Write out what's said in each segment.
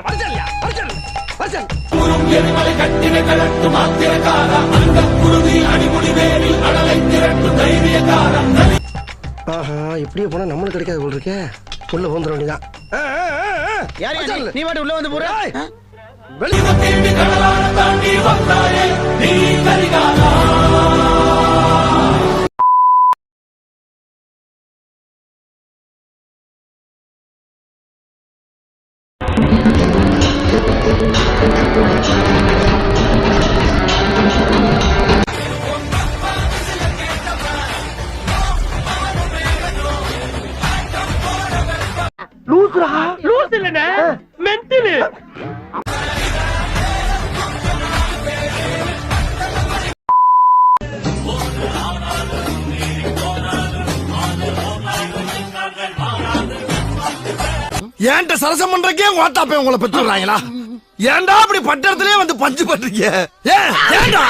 வரச்சல் வரச்சல்யா வரச்சல் வரச்சல் குறும் எரிமலை கட்டினை கலட்டும் அத்திரக்காரா அந்த குருதி இப்படியே போனா நம்மளுக்கு கிடைக்காது போல் இருக்கே. உள்ள போந்துட வேண்டியதான் நீ வாட்டி உள்ள வந்து போற வெளியே தாண்டி வந்தாயே. ஏன்ட்ட சரசம் பண்றக்கே ஓட்டாப்பே உங்களை பெற்று விடுறாங்களா ஏன்டா அப்படி பட்டத்திலே வந்து பஞ்சு பண்றீங்க? ஏன் ஏன்டா?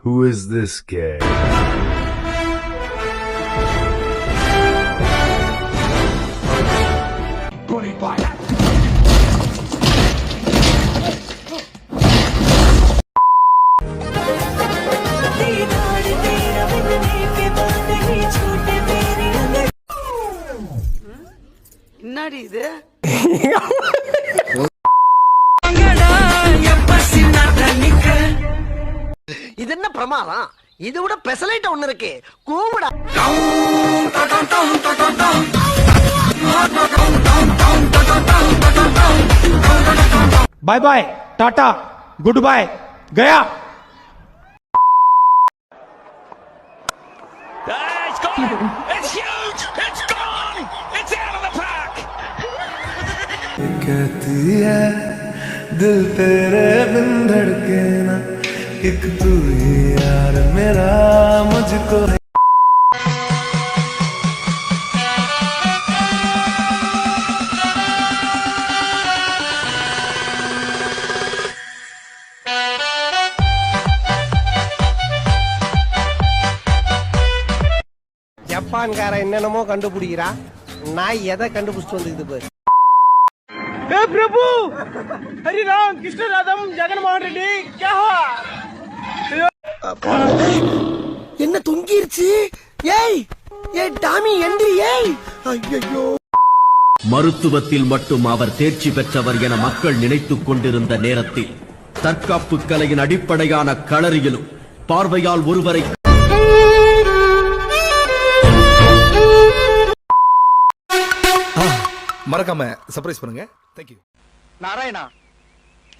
Who is this guy? என்னடி இது? இது என்ன பிரமாதம்? இது விட பெசலைட் ஒண்ணு இருக்கு. கூவிடா. Bye bye tata good bye Gaya It's huge! It's huge! कहती है दिल तेरे बिन धड़के ना एक तू ही यार मेरा मुझको ஜப்பான்கார என்னென்னமோ கண்டுபிடிக்கிறா நான் எதை கண்டுபிடிச்சிட்டு வந்துக்குது பாரு हे प्रभु हरि राम कृष्ण राधम जगन मोहन रेड्डी क्या हुआ என்ன தொங்கிருச்சு ஏய் ஏய் டாமி எந்திரி ஏய் ஐயோ மருத்துவத்தில் மட்டும் அவர் தேர்ச்சி பெற்றவர் என மக்கள் நினைத்துக் கொண்டிருந்த நேரத்தில் தற்காப்பு கலையின் அடிப்படையான களறியிலும் பார்வையால் ஒருவரை மறக்காம சர்ப்ரைஸ் பண்ணுங்க. தேங்க்யூ நாராயணா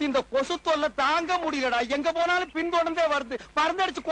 இந்த கொசு தொல்லை தாங்க முடியலடா. எங்க போனாலும் பின் தொடர்ந்தே வருது மருந்தடிச்சு